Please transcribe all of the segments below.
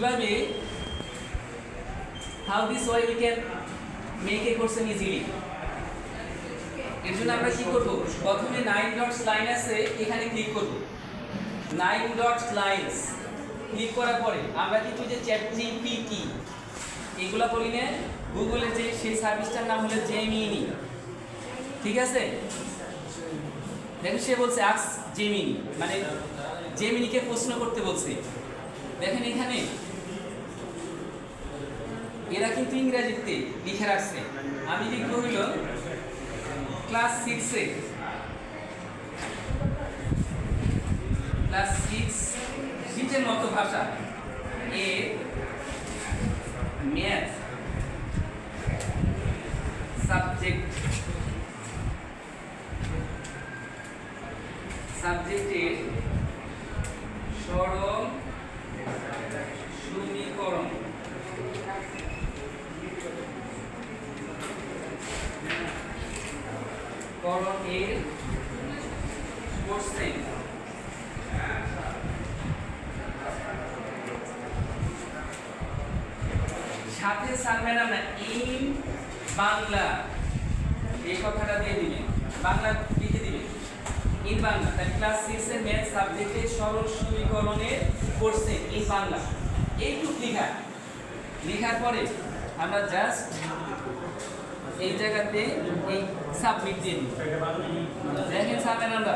কীভাবে how this way we can make a question easily? এর জন্য আমরা কি করব? প্রথমে নাইন ডটস লাইন আছে, এখানে ক্লিক করব। নাইন ডটস লাইনস ক্লিক করার পরে আমরা কিন্তু যে চ্যাট জিপিটি এগুলা বলি না গুগলের যে, সেই সার্ভিসটার নাম হলো জেমিনি ঠিক আছে? দেখেন, সে বলছে আক্স জেমিনি মানে জেমিনিকে প্রশ্ন করতে বলছে। দেখেন এখানে এরা কিন্তু ইংরেজিতে লিখে রাখছে। আমি লিখব হইল ক্লাস সিক্সে ক্লাস সিক্স সিক্সের মতো ভাষা। এ ম্যাথ সাবজেক্ট সাবজেক্টের সরল এর কোর্সে সাথে না ইন বাংলা। এই কথাটা দিয়ে দিবেন বাংলা লিখে দিবেন ইন বাংলা। তাই ক্লাস সিক্স এর ম্যাথ সাবজেক্টে সরল সমীকরণের কোর্সে ইন বাংলা। এইটুক লেখা। লেখার পরে আমরা জাস্ট এই জায়গাতে এই সাবমিট দিয়ে দিই দেখেন সামনে আমরা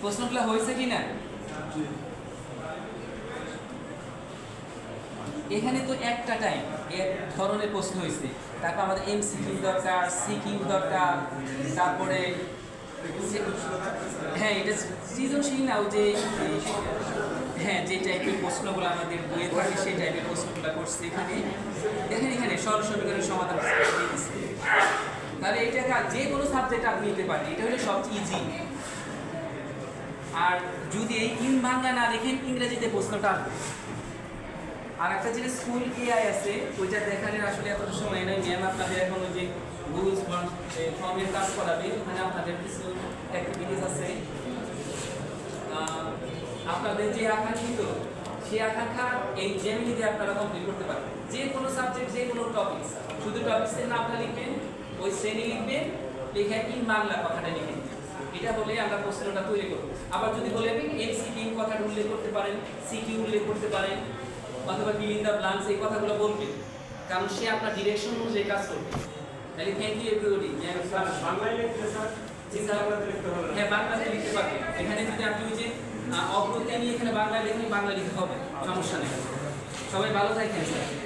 প্রশ্নগুলো হয়েছে কি না এখানে তো একটা টাইম এক ধরনের প্রশ্ন হয়েছে। তারপর আমাদের এমসিকিউ দরকার সিকিউ দরকার, তারপরে হ্যাঁ এটা সৃজনশীল না, ওই যে হ্যাঁ যে টাইপের প্রশ্নগুলো আমাদের বইয়ে থাকে, সেই টাইপের প্রশ্নগুলো করছে এখানে। দেখেন এখানে সরল সমীকরণের সমাধান তাহলে এটা যে কোনো সাবজেক্ট আপনি নিতে পারেন এটা হলো সবচেয়ে ইজি আর যদি এই ইন বাংলা না দেখেন, ইংরেজিতে প্রশ্নটা আসবে। আর একটা যেটা স্কুল এআই আছে, ওইটা দেখানোর আসলে এত সময় নেই। ম্যাম আপনাদের এখন ওই যে গুগল ফর্মের কাজ করাবে, ওখানে আপনাদের কিছু অ্যাক্টিভিটিস আছে। আপনাদের যে আকাঙ্ক্ষিত, সেই আকাঙ্ক্ষা এই জেমিনি দিয়ে আপনারা কমপ্লিট করতে পারবেন। যে কোনো সাবজেক্ট যে কোনো টপিক শুধু টপিক্সের নামটা লিখবেন, ওই শ্রেণি লিখবেন লিখে কি বাংলা কথাটা লিখে এটা বলে আমরা প্রশ্নটা তৈরি করব। আবার যদি বলে এমসিকিউ কথাটা উল্লেখ করতে পারেন সিকিউ উল্লেখ করতে পারেন অথবা ফিলিং দ্য ব্লাঙ্কস এই কথাগুলো বলবেন কারণ সে আপনার ডিরেকশন অনুযায়ী কাজ করবে। তাহলে thank you everybody ji sir. হ্যাঁ বাংলাতে লিখতে পারবেন। এখানে যদি আপনি ওই যে অগ্রতি আমি এখানে বাংলা লিখলে বাংলা লিখতে হবে। সমস্যা নেই। সবাই ভালো থাকেন স্যার।